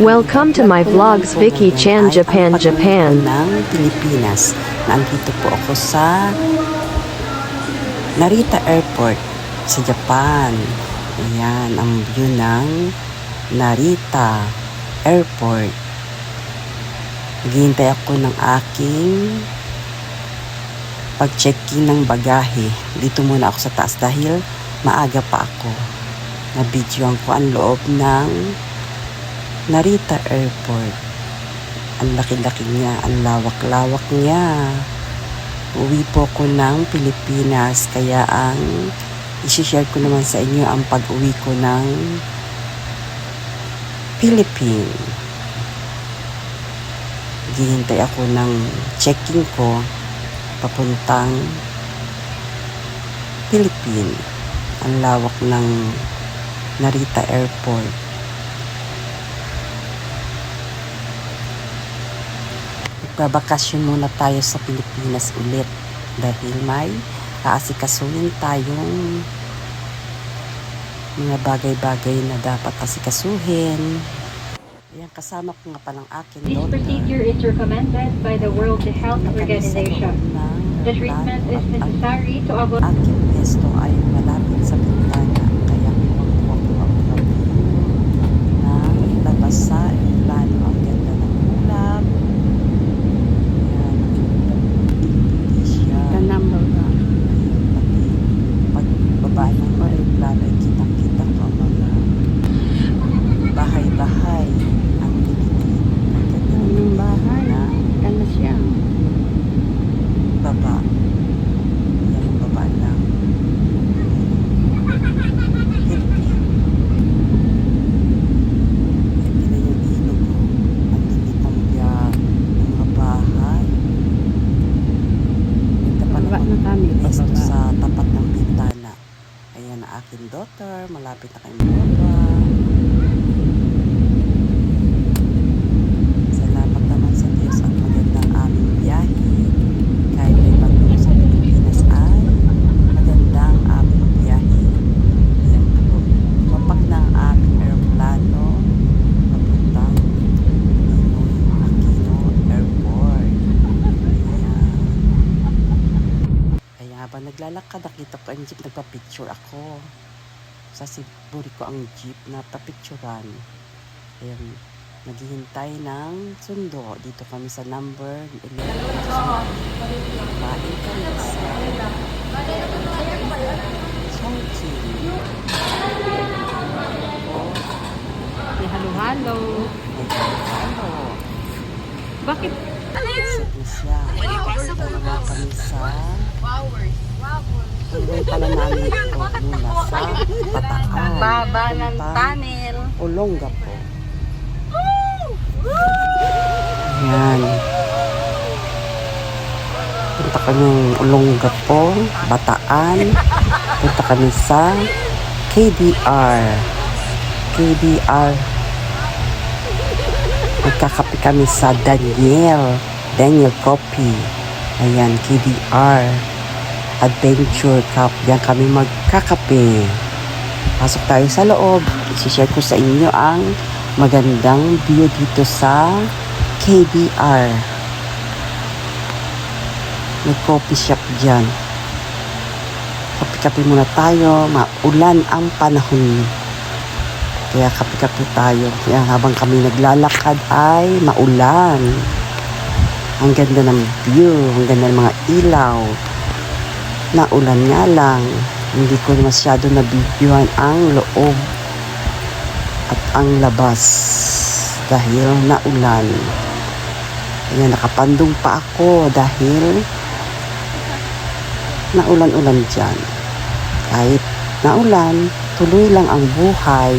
Welcome to my vlogs Vicky Chan Japan Japan. ng Pilipinas. Nandito po ako sa Narita Airport sa Japan. Ayan, ang view ng Narita Airport. Naghihintay ako ng aking pag-check-in ng bagahe. Dito muna ako sa taas dahil maaga pa ako. Nabidyoan ko ang loob ng Narita Airport. Ang laki-laki niya, ang lawak-lawak niya. Uwi po ko ng Pilipinas, kaya ang isi-share ko naman sa inyo ang pag-uwi ko ng Philippines. Gihintay ako ng checking ko papuntang Philippines. Ang lawak ng Narita Airport. Magbabakasyon muna tayo sa Pilipinas ulit dahil may aasikasuhin tayong mga bagay-bagay na dapat asikasuhin. Ayan, kasama ko nga palang akin This daughter. procedure is recommended by the World Health Organization. The treatment is necessary to avoid Aking pesto ay malapit sa bintana kaya kumakuha po ako ng view ng labas sa plano. Ang ganda ng ulap. Ayan, hindi siya. The number ba? Pati pagbaba ng aeroplano ay kitang-kita ko ang mga bahay-bahay. Ang liliit. Ang ganda ng Anong bahay? na Ano siya? baba. Yan ang baba ng Philippines. Hindi na yung ilog ko. Ang lilit ng biyak. Ang mga bahay. Ito pa Pababa naman na kami. Esto Pababa. sa tapat ng bintana. Ayan ang aking daughter. Malapit na kayo baba. Salamat naman sa Diyos at magandang aming biyahe. Kahit may bagyo sa Pilipinas ay magandang aming biyahe. Ayan po. Kapag na ang aming aeroplano papuntang Aquino Airport. Ayan. Kaya habang naglalakad, nakita ko ang jeep, nagpa-picture ako. Sa siburi ko ang jeep na papicturan. Ayan, naghihintay ng sundo. Dito kami sa number 11. Kain kami sa Chongqing. May halo-halo. Ano? Bakit? Exit na siya. Dalawa kami sa Uwi pala namin ito Bataan. Baba ng tunnel. Olongapo. Ayan. Punta kami ng Olongapo, Bataan. Punta kami sa KDR. KDR. Magkakape kami sa Daniel. Daniel Coffee. Ayan, KDR. Adventure Cup. Diyan kami magkakape. Pasok tayo sa loob. I-share ko sa inyo ang magandang view dito sa KBR. May coffee shop dyan. Kape-kape muna tayo. Maulan ang panahon. Kaya kape-kape tayo. Kaya habang kami naglalakad ay maulan. Ang ganda ng view. Ang ganda ng mga ilaw. Naulan nga lang. Hindi ko masyado nabibiyuhan ang loob at ang labas dahil naulan. Kaya nakapandong pa ako dahil naulan-ulan dyan. Kahit naulan, tuloy lang ang buhay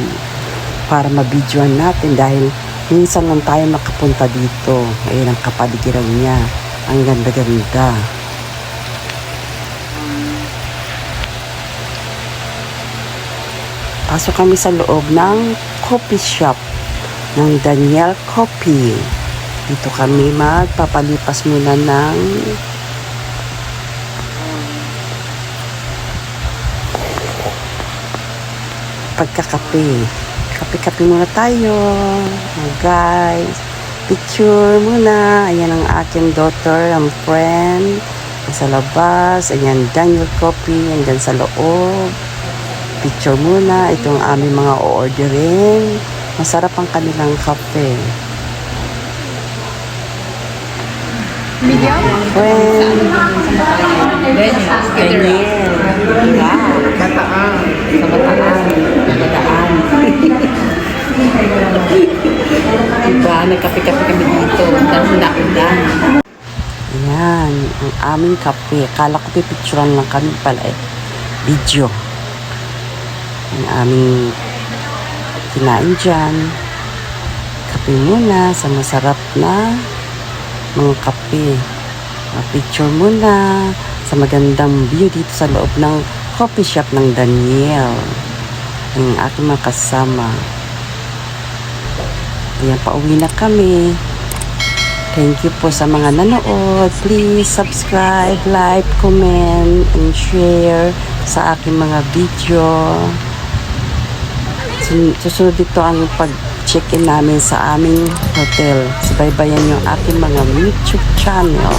para mabidyoan natin dahil minsan lang tayo makapunta dito. Ayan ang kapaligiran niya. Ang ganda-ganda. Pasok kami sa loob ng coffee shop ng Daniel Coffee. Dito kami magpapalipas muna ng pagkakape. Kape-kape muna tayo. Oh, guys, picture muna. Ayan ang aking daughter, ang friend. Sa labas. Ayan, Daniel Coffee. Hanggang sa loob. Picture muna. Ito ang aming mga o-orderin. Masarap ang kanilang kape. Medium? Friend. Daniel. Yeah. Bataan. Sa Bataan. Bataan. diba? Nagkape-kape kami dito. Tapos naulan. Ayan. Ang aming kape. Kala ko pipicturan lang kami pala eh. Video. Ang aming kinain dyan. Kape muna sa masarap na mga kape. Uh, picture muna sa magandang view dito sa loob ng coffee shop ng Daniel. Ang aking mga kasama. Ayan, pauwi na kami. Thank you po sa mga nanood. Please subscribe, like, comment, and share sa aking mga video. Sun- Susunod dito ang pag-check-in namin sa aming hotel. Subaybayan yung aking mga YouTube channel.